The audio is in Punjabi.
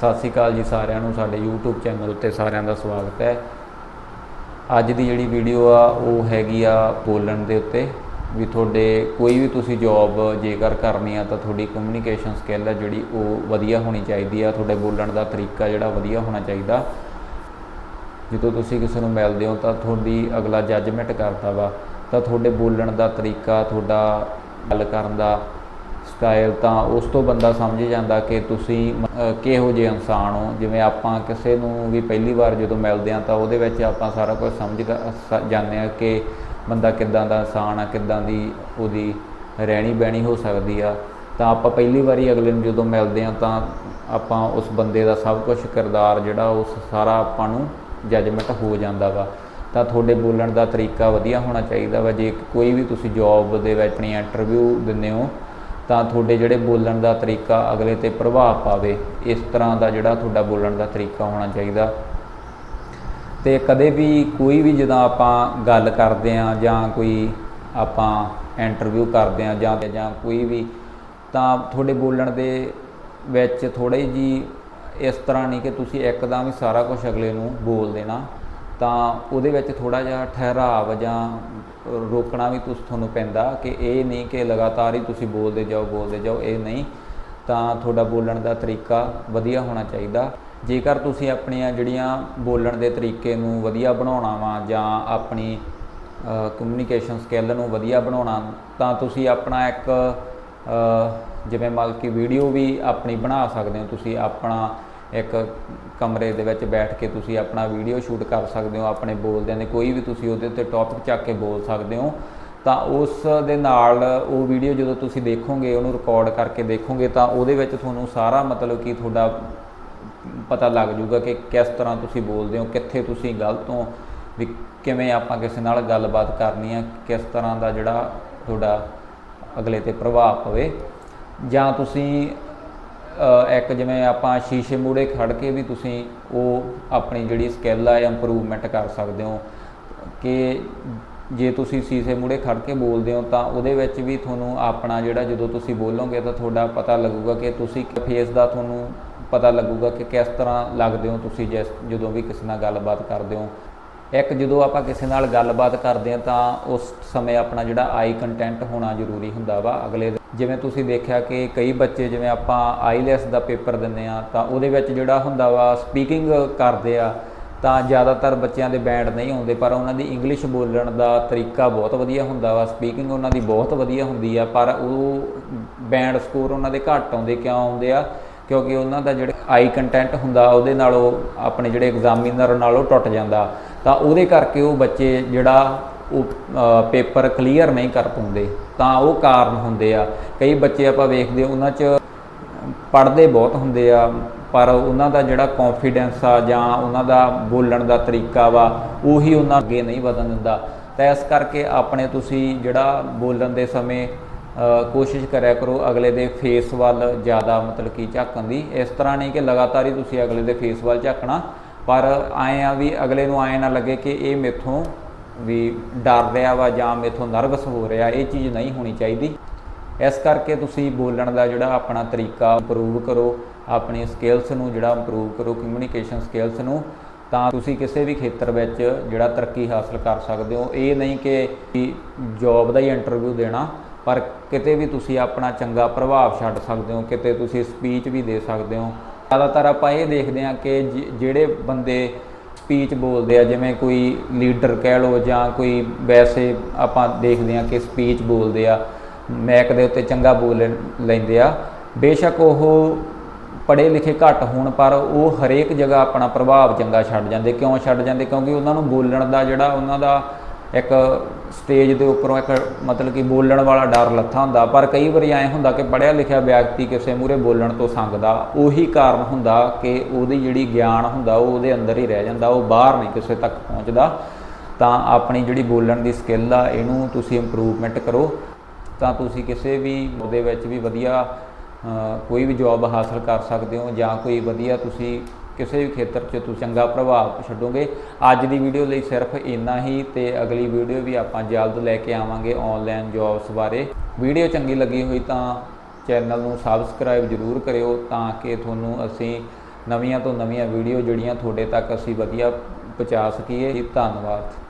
ਸਤਿ ਸ਼੍ਰੀ ਅਕਾਲ ਜੀ ਸਾਰਿਆਂ ਨੂੰ, ਸਾਡੇ YouTube ਚੈਨਲ ਉੱਤੇ ਸਾਰਿਆਂ ਦਾ ਸਵਾਗਤ ਹੈ। ਅੱਜ ਦੀ ਜਿਹੜੀ ਵੀਡੀਓ ਆ, ਉਹ ਹੈਗੀ ਆ ਬੋਲਣ ਦੇ ਉੱਤੇ। ਵੀ ਤੁਹਾਡੇ ਕੋਈ ਵੀ ਤੁਸੀਂ ਜੌਬ ਜੇਕਰ ਕਰਨੀ ਆ, ਤਾਂ ਤੁਹਾਡੀ ਕਮਿਊਨੀਕੇਸ਼ਨ ਸਕਿੱਲ ਹੈ ਜਿਹੜੀ ਉਹ ਵਧੀਆ ਹੋਣੀ ਚਾਹੀਦੀ ਆ। ਤੁਹਾਡੇ ਬੋਲਣ ਦਾ ਤਰੀਕਾ ਜਿਹੜਾ ਵਧੀਆ ਹੋਣਾ ਚਾਹੀਦਾ। ਜਦੋਂ ਤੁਸੀਂ ਕਿਸੇ ਨੂੰ ਮਿਲਦੇ ਹੋ, ਤਾਂ ਤੁਹਾਡੀ ਅਗਲਾ ਜੱਜਮੈਂਟ ਕਰਦਾ ਵਾ। ਤਾਂ ਤੁਹਾਡੇ ਬੋਲਣ ਦਾ ਤਰੀਕਾ, ਤੁਹਾਡਾ ਗੱਲ ਕਰਨ ਦਾ ਸਟਾਈਲ ਤਾਂ ਉਸ ਤੋਂ ਬੰਦਾ ਸਮਝ ਜਾਂਦਾ ਕਿ ਤੁਸੀਂ ਅਹ, ਕਿਹੋ ਜਿਹੇ ਇਨਸਾਨ ਹੋ। ਜਿਵੇਂ ਆਪਾਂ ਕਿਸੇ ਨੂੰ ਵੀ ਪਹਿਲੀ ਵਾਰ ਜਦੋਂ ਮਿਲਦੇ ਹਾਂ ਤਾਂ ਉਹਦੇ ਵਿੱਚ ਆਪਾਂ ਸਾਰਾ ਕੁਝ ਸਮਝ ਜਾਂਦੇ ਹਾਂ ਕਿ ਬੰਦਾ ਕਿੱਦਾਂ ਦਾ ਇਨਸਾਨ ਆ ਕਿੱਦਾਂ ਦੀ ਉਹਦੀ ਰਹਿਣੀ ਬਹਿਣੀ ਹੋ ਸਕਦੀ ਆ। ਤਾਂ ਆਪਾਂ ਪਹਿਲੀ ਵਾਰੀ ਅਗਲੇ ਨੂੰ ਜਦੋਂ ਮਿਲਦੇ ਹਾਂ ਤਾਂ ਆਪਾਂ ਉਸ ਬੰਦੇ ਦਾ ਸਭ ਕੁਝ ਕਿਰਦਾਰ ਜਿਹੜਾ ਉਸ ਸਾਰਾ ਆਪਾਂ ਨੂੰ ਜੱਜਮੈਂਟ ਹੋ ਜਾਂਦਾ ਵਾ। ਤਾਂ ਤੁਹਾਡੇ ਬੋਲਣ ਦਾ ਤਰੀਕਾ ਵਧੀਆ ਹੋਣਾ ਚਾਹੀਦਾ ਵਾ। ਜੇ ਕੋਈ ਵੀ ਤੁਸੀਂ ਜੌਬ ਦੇ ਵਿੱਚ ਆਪਣੀ ਇੰਟਰਵਿਊ ਦਿੰਦੇ ਹੋ ਤਾਂ ਤੁਹਾਡੇ ਜਿਹੜੇ ਬੋਲਣ ਦਾ ਤਰੀਕਾ ਅਗਲੇ ਤੇ ਪ੍ਰਭਾਵ ਪਾਵੇ, ਇਸ ਤਰ੍ਹਾਂ ਦਾ ਜਿਹੜਾ ਤੁਹਾਡਾ ਬੋਲਣ ਦਾ ਤਰੀਕਾ ਹੋਣਾ ਚਾਹੀਦਾ। ਤੇ ਕਦੇ ਵੀ ਕੋਈ ਵੀ ਜਦੋਂ ਆਪਾਂ ਗੱਲ ਕਰਦੇ ਆ ਜਾਂ ਕੋਈ ਆਪਾਂ ਇੰਟਰਵਿਊ ਕਰਦੇ ਆ ਜਾਂ ਜਾਂ ਕੋਈ ਵੀ, ਤਾਂ ਤੁਹਾਡੇ ਬੋਲਣ ਦੇ ਵਿੱਚ ਥੋੜੀ ਜੀ ਇਸ ਤਰ੍ਹਾਂ ਨਹੀਂ ਕਿ ਤੁਸੀਂ ਇੱਕਦਮ ਹੀ ਸਾਰਾ ਕੁਝ ਅਗਲੇ ਨੂੰ ਬੋਲ ਦੇਣਾ। ਤਾਂ ਉਹਦੇ ਵਿੱਚ ਥੋੜਾ ਜਿਹਾ ਠਹਿਰਾਵ ਜਾਂ ਰੋਕਣਾ ਵੀ ਤੁਸੀਂ, ਤੁਹਾਨੂੰ ਪੈਂਦਾ ਕਿ ਇਹ ਨਹੀਂ ਕਿ ਲਗਾਤਾਰ ਹੀ ਤੁਸੀਂ ਬੋਲਦੇ ਜਾਓ ਬੋਲਦੇ ਜਾਓ, ਇਹ ਨਹੀਂ। ਤਾਂ ਤੁਹਾਡਾ ਬੋਲਣ ਦਾ ਤਰੀਕਾ ਵਧੀਆ ਹੋਣਾ ਚਾਹੀਦਾ। ਜੇਕਰ ਤੁਸੀਂ ਆਪਣੀਆਂ ਜਿਹੜੀਆਂ ਬੋਲਣ ਦੇ ਤਰੀਕੇ ਨੂੰ ਵਧੀਆ ਬਣਾਉਣਾ ਵਾ ਜਾਂ ਆਪਣੀ ਕਮਿਊਨੀਕੇਸ਼ਨ ਸਕਿੱਲ ਨੂੰ ਵਧੀਆ ਬਣਾਉਣਾ, ਤਾਂ ਤੁਸੀਂ ਆਪਣਾ ਇੱਕ ਜਿਵੇਂ ਮਤਲਬ ਕਿ ਵੀਡੀਓ ਵੀ ਆਪਣੀ ਬਣਾ ਸਕਦੇ ਹੋ। ਤੁਸੀਂ ਆਪਣਾ ਇੱਕ ਕਮਰੇ ਦੇ ਵਿੱਚ ਬੈਠ ਕੇ ਤੁਸੀਂ ਆਪਣਾ ਵੀਡੀਓ ਸ਼ੂਟ ਕਰ ਸਕਦੇ ਹੋ, ਆਪਣੇ ਬੋਲਦਿਆਂ ਦੇ ਕੋਈ ਵੀ ਤੁਸੀਂ ਉਹਦੇ ਉੱਤੇ ਟੌਪਿਕ ਚੱਕ ਕੇ ਬੋਲ ਸਕਦੇ ਹੋ, ਤਾਂ ਉਸ ਦੇ ਨਾਲ ਉਹ ਵੀਡੀਓ ਜਦੋਂ ਤੁਸੀਂ ਦੇਖੋਗੇ, ਉਹਨੂੰ ਰਿਕਾਰਡ ਕਰਕੇ ਦੇਖੋਗੇ, ਤਾਂ ਉਹਦੇ ਵਿੱਚ ਤੁਹਾਨੂੰ ਸਾਰਾ ਮਤਲਬ ਕਿ ਤੁਹਾਡਾ ਪਤਾ ਲੱਗ ਜਾਊਗਾ ਕਿ ਕਿਸ ਤਰ੍ਹਾਂ ਤੁਸੀਂ ਬੋਲਦੇ ਹੋ, ਕਿੱਥੇ ਤੁਸੀਂ ਗਲਤ ਹੋ, ਵੀ ਕਿਵੇਂ ਆਪਾਂ ਕਿਸੇ ਨਾਲ ਗੱਲਬਾਤ ਕਰਨੀ ਹੈ, ਕਿਸ ਤਰ੍ਹਾਂ ਦਾ ਜਿਹੜਾ ਤੁਹਾਡਾ ਅਗਲੇ ਤੇ ਪ੍ਰਭਾਵ ਪਵੇ, ਜਾਂ ਤੁਸੀਂ ਇੱਕ ਜਿਵੇਂ ਆਪਾਂ ਸ਼ੀਸ਼ੇ ਮੂਹਰੇ ਖੜ ਕੇ ਵੀ ਤੁਸੀਂ ਉਹ ਆਪਣੀ ਜਿਹੜੀ ਸਕਿੱਲ ਆ ਇੰਪਰੂਵਮੈਂਟ ਕਰ ਸਕਦੇ ਹੋ। ਕਿ ਜੇ ਤੁਸੀਂ ਸ਼ੀਸ਼ੇ ਮੂਹਰੇ ਖੜ ਕੇ ਬੋਲਦੇ ਹੋ, ਤਾਂ ਉਹਦੇ ਵਿੱਚ ਵੀ ਤੁਹਾਨੂੰ ਆਪਣਾ ਜਿਹੜਾ ਜਦੋਂ ਤੁਸੀਂ ਬੋਲੋਗੇ, ਤਾਂ ਤੁਹਾਡਾ ਪਤਾ ਲੱਗੂਗਾ ਕਿ ਤੁਸੀਂ ਫੇਸ ਦਾ ਤੁਹਾਨੂੰ ਪਤਾ ਲੱਗੂਗਾ ਕਿ ਕਿਸ ਤਰ੍ਹਾਂ ਲੱਗਦੇ ਹੋ ਤੁਸੀਂ ਜਿਸ, ਜਦੋਂ ਵੀ ਕਿਸੇ ਨਾਲ ਗੱਲਬਾਤ ਕਰਦੇ ਹੋ। ਇੱਕ ਜਦੋਂ ਆਪਾਂ ਕਿਸੇ ਨਾਲ ਗੱਲਬਾਤ ਕਰਦੇ ਹਾਂ ਤਾਂ ਉਸ ਸਮੇਂ ਆਪਣਾ ਜਿਹੜਾ ਆਈ ਕੰਟੈਂਟ ਹੋਣਾ ਜ਼ਰੂਰੀ ਹੁੰਦਾ ਵਾ। ਅਗਲੇ ਜਿਵੇਂ ਤੁਸੀਂ ਦੇਖਿਆ ਕਿ ਕਈ ਬੱਚੇ ਜਿਵੇਂ ਆਪਾਂ ਆਈਲੈਸ ਦਾ ਪੇਪਰ ਦਿੰਦੇ ਆ ਤਾਂ ਉਹਦੇ ਵਿੱਚ ਜਿਹੜਾ ਹੁੰਦਾ ਵਾ ਸਪੀਕਿੰਗ ਕਰਦੇ ਆ ਤਾਂ ਜ਼ਿਆਦਾਤਰ ਬੱਚਿਆਂ ਦੇ ਬੈਂਡ ਨਹੀਂ ਆਉਂਦੇ, ਪਰ ਉਹਨਾਂ ਦੀ ਇੰਗਲਿਸ਼ ਬੋਲਣ ਦਾ ਤਰੀਕਾ ਬਹੁਤ ਵਧੀਆ ਹੁੰਦਾ ਵਾ। ਸਪੀਕਿੰਗ ਉਹਨਾਂ ਦੀ ਬਹੁਤ ਵਧੀਆ ਹੁੰਦੀ ਆ, ਪਰ ਉਹ ਬੈਂਡ ਸਕੋਰ ਉਹਨਾਂ ਦੇ ਘੱਟ ਆਉਂਦੇ, ਕਿਉਂ ਆਉਂਦੇ ਆ? ਕਿਉਂਕਿ ਉਹਨਾਂ ਦਾ ਜਿਹੜਾ ਆਈ ਕੰਟੈਂਟ ਹੁੰਦਾ, ਉਹਦੇ ਨਾਲ ਉਹ ਆਪਣੇ ਜਿਹੜੇ ਐਗਜ਼ਾਮੀਨਰ ਨਾਲ ਉਹ ਟੁੱਟ ਜਾਂਦਾ। ਤਾਂ ਉਹਦੇ ਕਰਕੇ ਉਹ ਬੱਚੇ ਜਿਹੜਾ ਉਹ ਪੇਪਰ ਕਲੀਅਰ ਨਹੀਂ ਕਰ ਪਾਉਂਦੇ। ਤਾਂ ਉਹ ਕਾਰਨ ਹੁੰਦੇ ਆ। ਕਈ ਬੱਚੇ ਆਪਾਂ ਵੇਖਦੇ ਉਹਨਾਂ 'ਚ ਪੜ੍ਹਦੇ ਬਹੁਤ ਹੁੰਦੇ ਆ, ਪਰ ਉਹਨਾਂ ਦਾ ਜਿਹੜਾ ਕੌਨਫੀਡੈਂਸ ਆ ਜਾਂ ਉਹਨਾਂ ਦਾ ਬੋਲਣ ਦਾ ਤਰੀਕਾ ਵਾ, ਉਹੀ ਉਹਨਾਂ ਅੱਗੇ ਨਹੀਂ ਵਧਣ ਦਿੰਦਾ। ਤਾਂ ਇਸ ਕਰਕੇ ਆਪਣੇ ਤੁਸੀਂ ਜਿਹੜਾ ਬੋਲਣ ਦੇ ਸਮੇਂ ਕੋਸ਼ਿਸ਼ ਕਰਿਆ ਕਰੋ ਅਗਲੇ ਦੇ ਫੇਸ ਵੱਲ ਜ਼ਿਆਦਾ ਮਤਲਬ ਕਿ ਝਾਕਣ ਦੀ। ਇਸ ਤਰ੍ਹਾਂ ਨਹੀਂ ਕਿ ਲਗਾਤਾਰ ਹੀ ਤੁਸੀਂ ਅਗਲੇ ਦੇ ਫੇਸ ਵੱਲ ਝਾਕਣਾ, ਪਰ ਆਏ ਆ ਵੀ ਅਗਲੇ ਨੂੰ ਆਏ ਨਾ ਲੱਗੇ ਕਿ ਇਹ ਮੇਥੋਂ ਵੀ ਡਰ ਰਿਹਾ ਵਾ ਜਾਂ ਮੇਥੋਂ ਨਰਵਸ ਹੋ ਰਿਹਾ, ਇਹ ਚੀਜ਼ ਨਹੀਂ ਹੋਣੀ ਚਾਹੀਦੀ। ਇਸ ਕਰਕੇ ਤੁਸੀਂ ਬੋਲਣ ਦਾ ਜਿਹੜਾ ਆਪਣਾ ਤਰੀਕਾ ਇੰਪਰੂਵ ਕਰੋ, ਆਪਣੀ ਸਕਿੱਲਸ ਨੂੰ ਜਿਹੜਾ ਇੰਪਰੂਵ ਕਰੋ ਕਮਿਊਨੀਕੇਸ਼ਨ ਸਕਿੱਲਸ ਨੂੰ, ਤਾਂ ਤੁਸੀਂ ਕਿਸੇ ਵੀ ਖੇਤਰ ਵਿੱਚ ਜਿਹੜਾ ਤਰੱਕੀ ਹਾਸਲ ਕਰ ਸਕਦੇ ਹੋ। ਇਹ ਨਹੀਂ ਕਿ ਜੌਬ ਦਾ ਹੀ ਇੰਟਰਵਿਊ ਦੇਣਾ ਪਰ ਕਿਤੇ ਵੀ ਤੁਸੀਂ ਆਪਣਾ ਚੰਗਾ ਪ੍ਰਭਾਵ ਛੱਡ ਸਕਦੇ ਹੋ, ਕਿਤੇ ਤੁਸੀਂ ਸਪੀਚ ਵੀ ਦੇ ਸਕਦੇ ਹੋ। ਜ਼ਿਆਦਾਤਰ ਆਪਾਂ ਇਹ ਦੇਖਦੇ ਹਾਂ ਕਿ ਜਿਹੜੇ ਬੰਦੇ ਸਪੀਚ ਬੋਲਦੇ ਆ, ਜਿਵੇਂ ਕੋਈ ਲੀਡਰ ਕਹਿ ਲਓ ਜਾਂ ਕੋਈ ਵੈਸੇ ਆਪਾਂ ਦੇਖਦੇ ਹਾਂ ਕਿ ਸਪੀਚ ਬੋਲਦੇ ਆ ਮੈਕ ਦੇ ਉੱਤੇ ਚੰਗਾ ਬੋਲ ਲੈਂਦੇ ਆ। ਬੇਸ਼ੱਕ ਉਹ ਪੜ੍ਹੇ ਲਿਖੇ ਘੱਟ ਹੋਣ, ਪਰ ਉਹ ਹਰੇਕ ਜਗ੍ਹਾ ਆਪਣਾ ਪ੍ਰਭਾਵ ਚੰਗਾ ਛੱਡ ਜਾਂਦੇ। ਕਿਉਂ ਛੱਡ ਜਾਂਦੇ? ਕਿਉਂਕਿ ਉਹਨਾਂ ਨੂੰ ਬੋਲਣ ਦਾ ਜਿਹੜਾ ਉਹਨਾਂ ਦਾ ਇੱਕ ਸਟੇਜ ਦੇ ਉੱਪਰੋਂ ਇੱਕ ਮਤਲਬ ਕਿ ਬੋਲਣ ਵਾਲਾ ਡਰ ਲੱਥਾ ਹੁੰਦਾ, ਪਰ ਕਈ ਵਾਰੀ ਐਂ ਹੁੰਦਾ ਕਿ ਪੜ੍ਹਿਆ ਲਿਖਿਆ ਵਿਅਕਤੀ ਕਿਸੇ ਮੂਹਰੇ ਬੋਲਣ ਤੋਂ ਸੰਗਦਾ, ਉਹੀ ਕਾਰਨ ਹੁੰਦਾ ਕਿ ਉਹਦੀ ਜਿਹੜੀ ਗਿਆਨ ਹੁੰਦਾ, ਉਹ ਉਹਦੇ ਅੰਦਰ ਹੀ ਰਹਿ ਜਾਂਦਾ, ਉਹ ਬਾਹਰ ਨਹੀਂ ਕਿਸੇ ਤੱਕ ਪਹੁੰਚਦਾ। ਤਾਂ ਆਪਣੀ ਜਿਹੜੀ ਬੋਲਣ ਦੀ ਸਕਿੱਲ ਆ, ਇਹਨੂੰ ਤੁਸੀਂ ਇੰਪਰੂਵਮੈਂਟ ਕਰੋ। ਤਾਂ ਤੁਸੀਂ ਕਿਸੇ ਵੀ ਉਹਦੇ ਵਿੱਚ ਵੀ ਵਧੀਆ ਕੋਈ ਵੀ ਜੌਬ ਹਾਸਲ ਕਰ ਸਕਦੇ ਹੋ ਜਾਂ ਕੋਈ ਵਧੀਆ ਤੁਸੀਂ ਕਿਸੇ ਵੀ ਖੇਤਰ 'ਚ ਤੁਸੀਂ ਚੰਗਾ ਪ੍ਰਭਾਵ ਛੱਡੋਗੇ। ਅੱਜ ਦੀ ਵੀਡੀਓ ਲਈ ਸਿਰਫ ਇੰਨਾ ਹੀ ਤੇ ਅਗਲੀ ਵੀਡੀਓ ਵੀ ਆਪਾਂ ਜਲਦ ਲੈ ਕੇ ਆਵਾਂਗੇ ਆਨਲਾਈਨ ਜੌਬਸ ਬਾਰੇ। ਵੀਡੀਓ ਚੰਗੀ ਲੱਗੀ ਹੋਈ ਤਾਂ ਚੈਨਲ ਨੂੰ ਸਬਸਕ੍ਰਾਈਬ ਜ਼ਰੂਰ ਕਰਿਓ ਤਾਂ ਕਿ ਤੁਹਾਨੂੰ ਅਸੀਂ ਨਵੀਆਂ ਤੋਂ ਨਵੀਆਂ ਵੀਡੀਓ ਜਿਹੜੀਆਂ ਤੁਹਾਡੇ ਤੱਕ ਅਸੀਂ ਵਧੀਆ ਪਹੁੰਚਾ ਸਕੀਏ। ਧੰਨਵਾਦ।